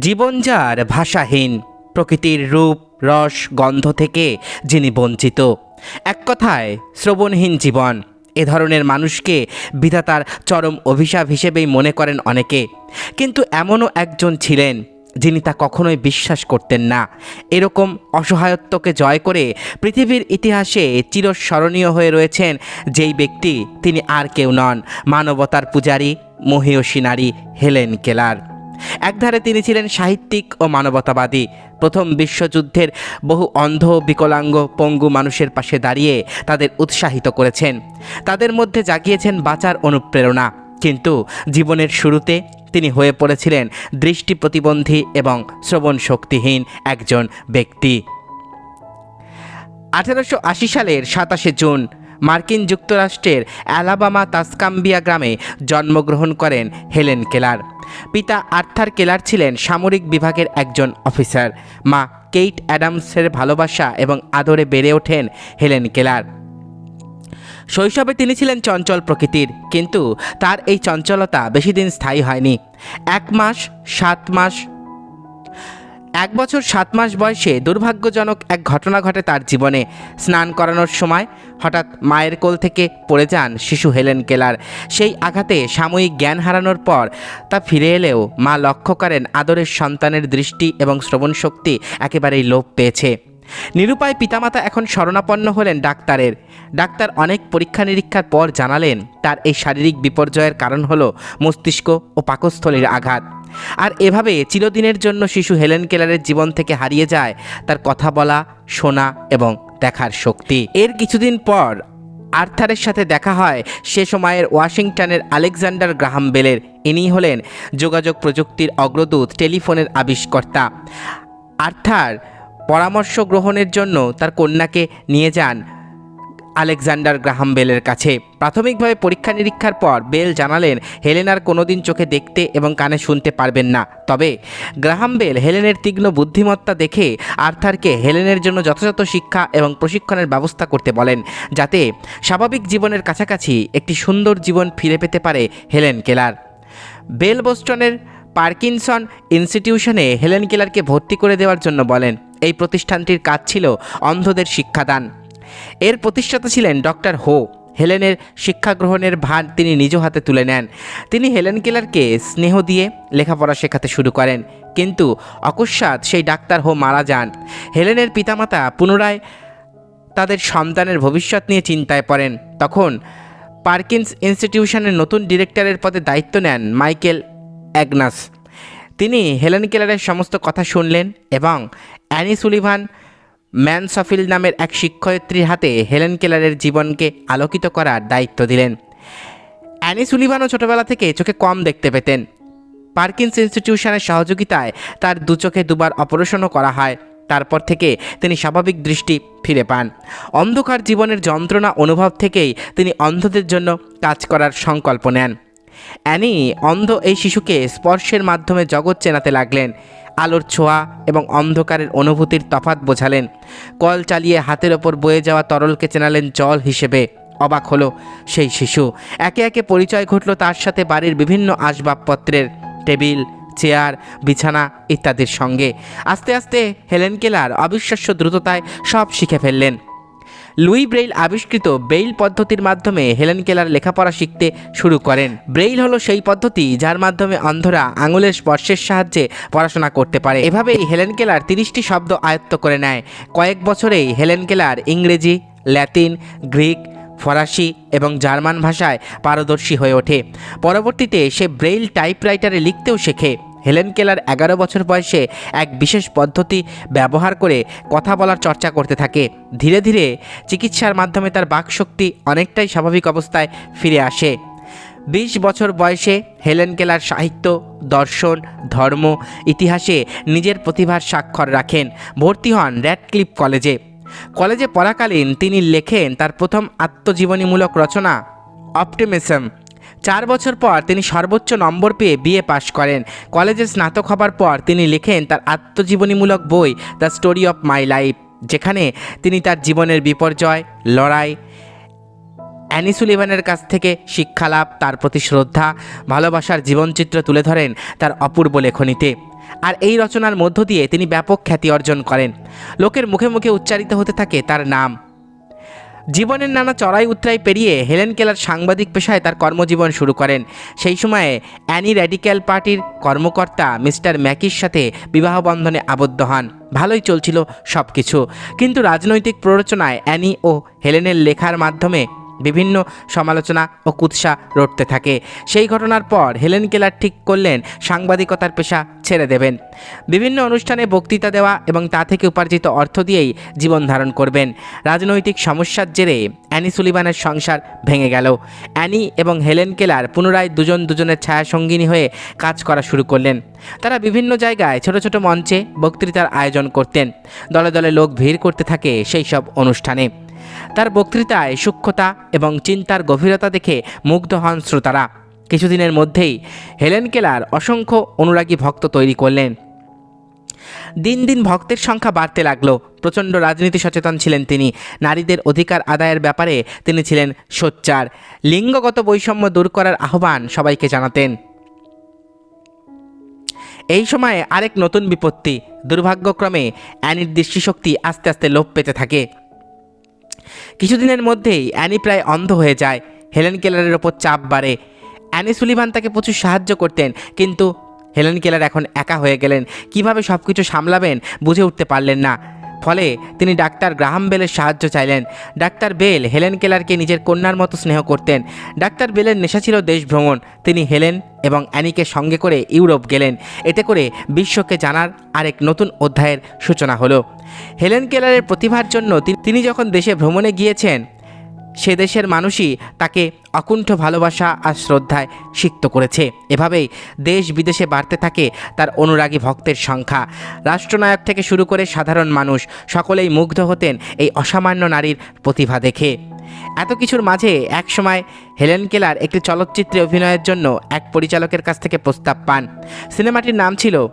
জীবন যার ভাষাহীন, প্রকৃতির রূপ, রস, গন্ধ থেকে যিনি বঞ্চিত। এক কথায়, শ্রবণহীন জীবন। এ ধরনের মানুষকে বিধাতার চরম অভিশাপ হিসেবেই মনে করেন অনেকে। কিন্তু এমনও একজন ছিলেন, যিনি তা কখনোই বিশ্বাস করতেন না। এরকম অসহায়ত্বকে জয় করে পৃথিবীর ইতিহাসে চিরস্মরণীয় হয়ে রয়েছেন যেই ব্যক্তি, তিনি আর কেউ নন, মানবতার পূজারী, মহীয়সী নারী হেলেন কেলার। একধারে তিনি ছিলেন সাহিত্যিক ও মানবতাবাদী। প্রথম বিশ্বযুদ্ধের বহু অন্ধ বিকলাঙ্গ পঙ্গু মানুষের পাশে দাঁড়িয়ে তাদের উৎসাহিত করেছেন। তাদের মধ্যে জাগিয়েছেন বাঁচার অনুপ্রেরণা। কিন্তু জীবনের শুরুতে তিনি হয়ে পড়েছিলেন দৃষ্টি প্রতিবন্ধী এবং শ্রবণ শক্তিহীন একজন ব্যক্তি। আঠেরোশো আশি সালের সাতাশে জুন মার্কিন যুক্তরাষ্ট্রের অ্যালাবামা তাসকাম্বিয়া গ্রামে জন্মগ্রহণ করেন হেলেন কেলার। পিতা আর্থার কেলার ছিলেন সামরিক বিভাগের একজন অফিসার। মা কেইট অ্যাডামসের ভালোবাসা এবং আদরে বেড়ে ওঠেন হেলেন কেলার। শৈশবে তিনি ছিলেন চঞ্চল প্রকৃতির, কিন্তু তার এই চঞ্চলতা বেশি দিন স্থায়ী হয়নি। এক মাস, সাত মাস এক বছর সাত মাস বয়সে দুর্ভাগ্যজনক এক ঘটনা ঘটে তার জীবনে। স্নান করানোর সময় হঠাৎ মায়ের কোল থেকে পড়ে যান শিশু হেলেন কেলার। সেই আঘাতে সাময়িক জ্ঞান হারানোর পর তা ফিরে এলেও মা লক্ষ্য করেন আদরের সন্তানের দৃষ্টি এবং শ্রবণ শক্তি একেবারেই লোপ পেয়েছে। নিরুপায় পিতামাতা এখন শরণাপন্ন হলেন ডাক্তারের। ডাক্তার অনেক পরীক্ষা নিরীক্ষার পর জানালেন, তার এই শারীরিক বিপর্যয়ের কারণ হলো মস্তিষ্ক ও পাকস্থলীর আঘাত। আর এভাবে চিরদিনের জন্য শিশু হেলেন কেলারের জীবন থেকে হারিয়ে যায় তার কথা বলা, শোনা এবং দেখার শক্তি। এর কিছুদিন পর আর্থারের সাথে দেখা হয়, সে সময়ের ওয়াশিংটনের আলেকজান্ডার গ্রাহাম বেলের। ইনি হলেন যোগাযোগ প্রযুক্তির অগ্রদূত, টেলিফোনের আবিষ্কর্তা। আর্থার পরামর্শ গ্রহণের জন্য তার কন্যাকে নিয়ে যান। আলেকজান্ডার গ্রাহাম বেলের কাছে। প্রাথমিকভাবে পরীক্ষা নিরীক্ষার পর বেল জানালেন, হেলেনার কোনোদিন চোখে দেখতে এবং কানে শুনতে পারবেন না। তবে গ্রাহাম বেল হেলেনের তীক্ষ্ণ বুদ্ধিমত্তা দেখে আর্থারকে হেলেনের জন্য যথাযথ শিক্ষা এবং প্রশিক্ষণের ব্যবস্থা করতে বলেন, যাতে স্বাভাবিক জীবনের কাছাকাছি একটি সুন্দর জীবন ফিরে পেতে পারে হেলেন কেলার। বেল বোস্টনের পার্কিনসন ইনস্টিটিউশনে হেলেন কেলারকে ভর্তি করে দেওয়ার জন্য বলেন, এই প্রতিষ্ঠানটির কাজ ছিল অন্ধদের শিক্ষাদান। এর প্রতিষ্ঠাতা ছিলেন ডক্টর হো। হেলেনের শিক্ষা গ্রহণের ভার তিনি নিজ হাতে তুলে নেন। তিনি হেলেন কেলারকে স্নেহ দিয়ে লেখাপড়া শেখাতে শুরু করেন। কিন্তু অকস্মাৎ সেই ডাক্তার হো মারা যান। হেলেনের পিতামাতা পুনরায় তাদের সন্তানের ভবিষ্যৎ নিয়ে চিন্তায় পড়েন। তখন পার্কিন্স ইনস্টিটিউশনের নতুন ডিরেক্টরের পদে দায়িত্ব নেন মাইকেল অ্যাগনাস। তিনি হেলেন কেলারের সমস্ত কথা শুনলেন এবং অ্যানি সুলিভান ম্যানসফিল নামের এক শিক্ষয়িত্রীর হাতে হেলেন কেলারের জীবনকে আলোকিত করার দায়িত্ব দিলেন। অ্যানি সুলিভানও ছোটবেলা থেকে চোখে কম দেখতে পেতেন। পার্কিন্স ইনস্টিটিউশনের সহযোগিতায় তার দু চোখে দুবার অপারেশনও করা হয়। তারপর থেকে তিনি স্বাভাবিক দৃষ্টি ফিরে পান। অন্ধকার জীবনের যন্ত্রণা অনুভব থেকেই তিনি অন্ধদের জন্য কাজ করার সংকল্প নেন। অ্যানি অন্ধ এই শিশুকে স্পর্শের মাধ্যমে জগৎ চেনাতে লাগলেন। আলোর ছোঁয়া এবং অন্ধকারের অনুভূতির তফাত বোঝালেন। কল চালিয়ে হাতের ওপর বয়ে যাওয়া তরলকে চেনালেন জল হিসেবে। অবাক হলো সেই শিশু। একে একে পরিচয় ঘটল তার সাথে বাড়ির বিভিন্ন আসবাবপত্রের। টেবিল, চেয়ার, বিছানা ইত্যাদির সঙ্গে। আস্তে আস্তে হেলেন কেলার অবিশ্বাস্য দ্রুততায় সব শিখে ফেললেন। লুই ব্রেইল আবিষ্কৃত ব্রেইল পদ্ধতির মাধ্যমে হেলেন কেলার লেখাপড়া শিখতে শুরু করেন। ব্রেইল হলো সেই পদ্ধতি যার মাধ্যমে অন্ধরা আঙুলের স্পর্শের সাহায্যে পড়াশোনা করতে পারে। এভাবেই হেলেন কেলার তিরিশটি শব্দ আয়ত্ত করে নেয়। কয়েক বছরেই হেলেন কেলার ইংরেজি, ল্যাতিন, গ্রিক, ফরাসি এবং জার্মান ভাষায় পারদর্শী হয়ে ওঠে। পরবর্তীতে সে ব্রেইল টাইপরাইটারে লিখতেও শেখে। হেলেন কেলার এগারো বছর বয়সে এক বিশেষ পদ্ধতি ব্যবহার করে কথা বলার চর্চা করতে থাকে। ধীরে ধীরে চিকিৎসার মাধ্যমে তার বাকশক্তি অনেকটাই স্বাভাবিক অবস্থায় ফিরে আসে। বিশ বছর বয়সে হেলেন কেলার সাহিত্য, দর্শন, ধর্ম, ইতিহাসে নিজের প্রতিভার স্বাক্ষর রাখেন। ভর্তি হন র্যাডক্লিফ কলেজে। কলেজে পড়াকালীন তিনি লেখেন তার প্রথম আত্মজীবনীমূলক রচনা, অপটিমিজম। চার বছর পর তিনি সর্বোচ্চ নম্বর পেয়ে বিএ পাশ করেন। কলেজে স্নাতক হবার পর তিনি লেখেন তার আত্মজীবনীমূলক বই the story of my life, যেখানে তিনি তার জীবনের বিপর্যয়, লড়াই, অ্যানি সুলিভানের কাছ থেকে শিক্ষালাভ তার প্রতি শ্রদ্ধা, ভালোবাসার জীবনচিত্র তুলে ধরেন তার অপূর্ব লেখনীতে। আর এই রচনার মধ্য দিয়ে তিনি ব্যাপক খ্যাতি অর্জন করেন। লোকের মুখে মুখে উচ্চারিত হতে থাকে তার নাম। জীবনের নানা চড়াই উত্তরাই পেরিয়ে হেলেন কেলার সাংবাদিক পেশায় তার কর্মজীবন শুরু করেন। সেই সময়ে অ্যানি র্যাডিক্যাল পার্টির কর্মকর্তা মিস্টার ম্যাকির সাথে বিবাহবন্ধনে আবদ্ধ হন। ভালোই চলছিল সব কিছু কিন্তু রাজনৈতিক প্ররোচনায় অ্যানি ও হেলেনের লেখার মাধ্যমে বিভিন্ন সমালোচনা ও কুৎসা রটতে থাকে। সেই ঘটনার পর হেলেন কেলার ঠিক করলেন, সাংবাদিকতার পেশা ছেড়ে দেবেন। বিভিন্ন অনুষ্ঠানে বক্তৃতা দেওয়া এবং তা থেকে উপার্জিত অর্থ দিয়েই জীবন ধারণ করবেন। রাজনৈতিক সমস্যার জেরে অ্যানি সুলিবানের সংসার ভেঙে গেল। অ্যানি এবং হেলেন কেলার পুনরায় দুজন দুজনের ছায়া সঙ্গিনী হয়ে কাজ করা শুরু করলেন। তারা বিভিন্ন জায়গায় ছোট ছোট মঞ্চে বক্তৃতার আয়োজন করতেন। দলে দলে লোক ভিড় করতে থাকে সেই সব অনুষ্ঠানে। তার বক্তৃতায় সূক্ষ্মতা এবং চিন্তার গভীরতা দেখে মুগ্ধ হন শ্রোতারা। কিছুদিনের মধ্যেই হেলেন কেলার অসংখ্য অনুরাগী ভক্ত তৈরি করলেন। দিন দিন ভক্তের সংখ্যা বাড়তে লাগল। প্রচণ্ড রাজনীতি সচেতন ছিলেন তিনি। নারীদের অধিকার আদায়ের ব্যাপারে তিনি ছিলেন সোচ্চার। লিঙ্গগত বৈষম্য দূর করার আহ্বান সবাইকে জানাতেন। এই সময়ে আরেক নতুন বিপত্তি। দুর্ভাগ্যক্রমে অ্যানির দৃষ্টিশক্তি আস্তে আস্তে লোপ পেতে থাকে। কিছুদিনের মধ্যেই অ্যানি প্রায় অন্ধ হয়ে যায়। হেলেন কেলারের ওপর চাপ বাড়ে। অ্যানি সুলিভান তাকে প্রচুর সাহায্য করতেন, কিন্তু হেলেন কেলার এখন একা হয়ে গেলেন। কীভাবে সব কিছু সামলাবেন বুঝে উঠতে পারলেন না। ফলে তিনি ডাক্তার গ্রাহাম বেলের সাহায্য চাইলেন। ডাক্তার বেল হেলেন কেলারকে নিজের কন্যার মতো স্নেহ করতেন। ডাক্তার বেলের নেশা ছিল দেশ ভ্রমণ। তিনি হেলেন এবং অ্যানিকে সঙ্গে করে ইউরোপ গেলেন। এতে করে বিশ্বকে জানার আরেক নতুন অধ্যায়ের সূচনা হলো। হেলেন কেলারের প্রতিভার জন্য তিনি- যখন দেশে ভ্রমণে গিয়েছেন সে দেশের মানুষই তাকে অকুণ্ঠ ভালোবাসা আর শ্রদ্ধায় সিক্ত করেছে। এভাবেই দেশ বিদেশে বাড়তে থাকে তার অনুরাগী ভক্তের সংখ্যা। রাষ্ট্রনায়ক থেকে শুরু করে সাধারণ মানুষ সকলেই মুগ্ধ হতেন এই অসামান্য নারীর প্রতিভা দেখে। এত কিছুর মাঝে এক সময় হেলেন কেলার একটি চলচ্চিত্রে অভিনয়ের জন্য এক পরিচালকের কাছ থেকে প্রস্তাব পান। সিনেমাটির নাম ছিল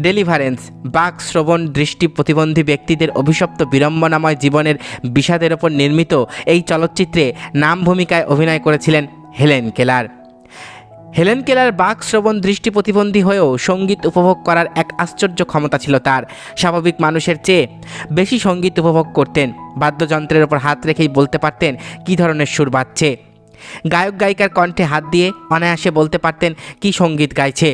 ডেলিভারেন্স বাক, শ্রবণ, দৃষ্টি প্রতিবন্ধী ব্যক্তিদের অভিশপ্ত বিড়ম্বনাময় জীবনের বিষাদের ওপর নির্মিত এই চলচ্চিত্রে নাম ভূমিকায় অভিনয় করেছিলেন হেলেন কেলার। হেলেন কেলার বাক, শ্রবণ, দৃষ্টি প্রতিবন্ধী হয়েও সংগীত উপভোগ করার এক আশ্চর্য ক্ষমতা ছিল তার। স্বাভাবিক মানুষের চেয়ে বেশি সংগীত উপভোগ করতেন। বাদ্যযন্ত্রের ওপর হাত রেখেই বলতে পারতেন, কী ধরনের সুর বাজছে? গায়ক গায়িকার কণ্ঠে হাত দিয়ে অনায়াসে বলতে পারতেন কি সংগীত গাইছে।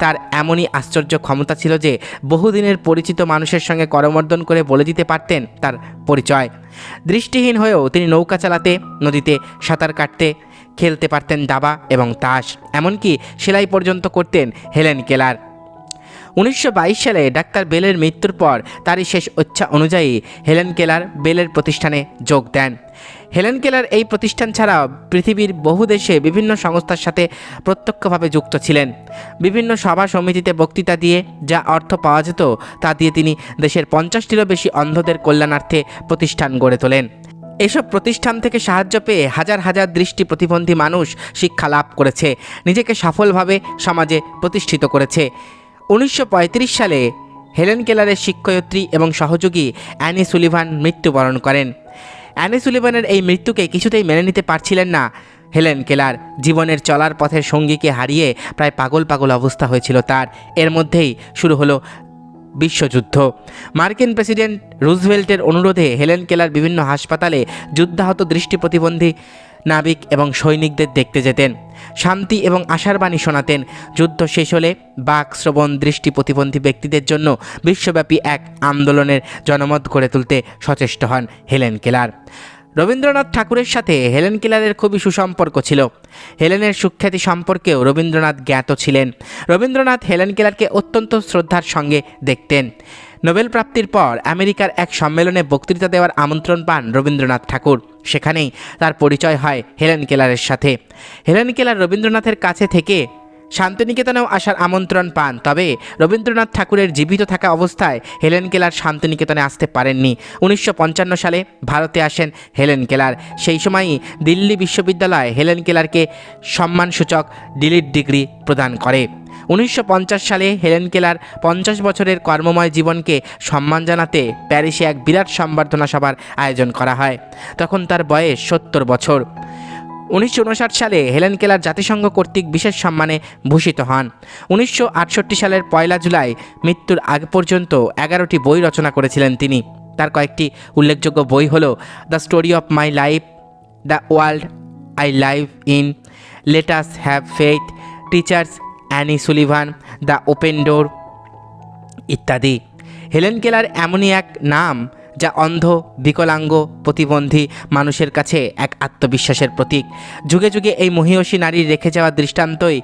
তার এমনই আশ্চর্য ক্ষমতা ছিল যে বহুদিনের পরিচিত মানুষের সঙ্গে করমর্দন করে বলে দিতে পারতেন তার পরিচয়। দৃষ্টিহীন হয়েও তিনি নৌকা চালাতে, নদীতে সাঁতার কাটতে, খেলতে পারতেন দাবা এবং তাস, এমনকি সেলাই পর্যন্ত করতেন হেলেন কেলার। উনিশশো বাইশ সালে ডাক্তার বেলের মৃত্যুর পর তারই শেষ ইচ্ছা অনুযায়ী হেলেন কেলার বেলের প্রতিষ্ঠানে যোগ দেন। হেলেন কেলার এই প্রতিষ্ঠান ছাড়াও পৃথিবীর বহু দেশে বিভিন্ন সংস্থার সাথে প্রত্যক্ষভাবে যুক্ত ছিলেন। বিভিন্ন সভা সমিতিতে বক্তৃতা দিয়ে যা অর্থ পাওয়া যেত, তা দিয়ে তিনি দেশের পঞ্চাশটিরও বেশি অন্ধদের কল্যাণার্থে প্রতিষ্ঠান গড়ে তোলেন। এসব প্রতিষ্ঠান থেকে সাহায্য পেয়ে হাজার হাজার দৃষ্টি প্রতিবন্ধী মানুষ শিক্ষা লাভ করেছে, নিজেকে সফলভাবে সমাজে প্রতিষ্ঠিত করেছে। উনিশশো পঁয়ত্রিশ সালে হেলেন কেলারের শিক্ষয়িত্রী এবং সহযোগী অ্যানি সুলিভান মৃত্যুবরণ করেন। অ্যানি সুলিভানের এই মৃত্যুকে কিছুতেই মেনে নিতে পারছিলেন না। হেলেন কেলার জীবনের চলার পথের সঙ্গীকে হারিয়ে প্রায় পাগল পাগল অবস্থা হয়েছিল তার। এর মধ্যেই শুরু হলো বিশ্বযুদ্ধ। মার্কিন প্রেসিডেন্ট রুজভেল্টের অনুরোধে হেলেন কেলার বিভিন্ন হাসপাতালে যুদ্ধাহত দৃষ্টি প্রতিবন্ধী নাবিক এবং সৈনিকদের দেখতে যেতেন। শান্তি এবং আশার বাণী শোনাতেন। যুদ্ধ শেষ হলে বাক শ্রবণ দৃষ্টি প্রতিবন্ধী ব্যক্তিদের জন্য বিশ্বব্যাপী এক আন্দোলনের জনমত গড়ে তুলতে সচেষ্ট হন হেলেন কেলার। রবীন্দ্রনাথ ঠাকুরের সাথে হেলেন কেলারের খুবই সুসম্পর্ক ছিল। হেলেনের সুখ্যাতি সম্পর্কেও রবীন্দ্রনাথ জ্ঞাত ছিলেন। রবীন্দ্রনাথ হেলেন কেলারকে অত্যন্ত শ্রদ্ধার সঙ্গে দেখতেন। নোবেল প্রাপ্তির পর আমেরিকার এক সম্মেলনে বক্তৃতা দেওয়ার আমন্ত্রণ পান রবীন্দ্রনাথ ঠাকুর। সেখানেই তার পরিচয় হয় হেলেন কেলারের সাথে। হেলেন কেলার রবীন্দ্রনাথের কাছে থেকে শান্তিনিকেতনেও আসার আমন্ত্রণ পান, তবে রবীন্দ্রনাথ ঠাকুরের জীবিত থাকা অবস্থায় হেলেন কেলার শান্তিনিকেতনে আসতে পারেননি। উনিশশো পঞ্চান্ন সালে ভারতে আসেন হেলেন কেলার। সেই সময়ই দিল্লি বিশ্ববিদ্যালয় হেলেন কেলারকে সম্মানসূচক ডিলিট ডিগ্রি প্রদান করে। উনিশশো পঞ্চাশ সালে হেলেন কেলার পঞ্চাশ বছরের কর্মময় জীবনকে সম্মান জানাতে প্যারিসে এক বিরাট সম্বর্ধনা সভার আয়োজন করা হয়। তখন তার বয়স সত্তর বছর। উনিশশো উনষাট সালে হেলেন কেলার জাতিসংঘ কর্তৃক বিশেষ সম্মানে ভূষিত হন। উনিশশো আটষট্টি সালের পয়লা জুলাই মৃত্যুর আগ পর্যন্ত এগারোটি বই রচনা করেছিলেন তিনি। তার কয়েকটি উল্লেখযোগ্য বই হল the story of my life the world I live in let us have faith teachers Annie Sullivan the open door ইত্যাদি। হেলেন কেলার এমনই এক নাম যা অন্ধ, বিকলাঙ্গ, প্রতিবন্ধী মানুষের কাছে এক আত্মবিশ্বাসের প্রতীক। যুগে যুগে এই মহিয়সী নারীর রেখে যাওয়া দৃষ্টান্তই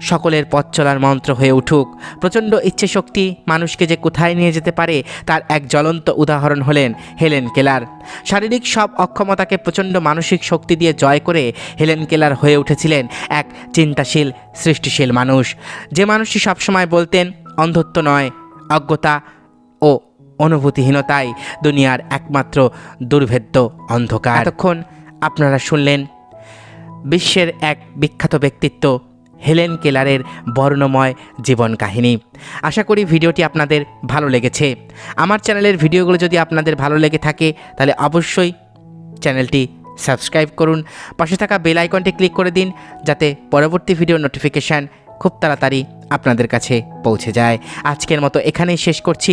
সকলের পথ চলার মন্ত্র হয়ে উঠুক। প্রচণ্ড ইচ্ছে শক্তি মানুষকে যে কোথায় নিয়ে যেতে পারে, তার এক জ্বলন্ত উদাহরণ হলেন হেলেন কেলার। শারীরিক সব অক্ষমতাকে প্রচণ্ড মানসিক শক্তি দিয়ে জয় করে হেলেন কেলার হয়ে উঠেছিলেন এক চিন্তাশীল, সৃষ্টিশীল মানুষ। যে মানুষটি সবসময় বলতেন, অন্ধত্ব নয়, অজ্ঞতা অনুভূতিহীনতাই দুনিয়ার একমাত্র দুর্ভেদ্য অন্ধকার। এতক্ষণ আপনারা শুনলেন বিশ্বের এক বিখ্যাত ব্যক্তিত্ব, হেলেন কেলারের বর্ণময় জীবন কাহিনী। আশা করি ভিডিওটি আপনাদের ভালো লেগেছে। আমার চ্যানেলের ভিডিওগুলো যদি আপনাদের ভালো লেগে থাকে, তাহলে অবশ্যই চ্যানেলটি সাবস্ক্রাইব করুন। পাশে থাকা বেল আইকনটি ক্লিক করে দিন, যাতে পরবর্তী ভিডিও নোটিফিকেশান খুব তাড়াতাড়ি আপনাদের কাছে পৌঁছে যায়। আজকের মতো এখানেই শেষ করছি।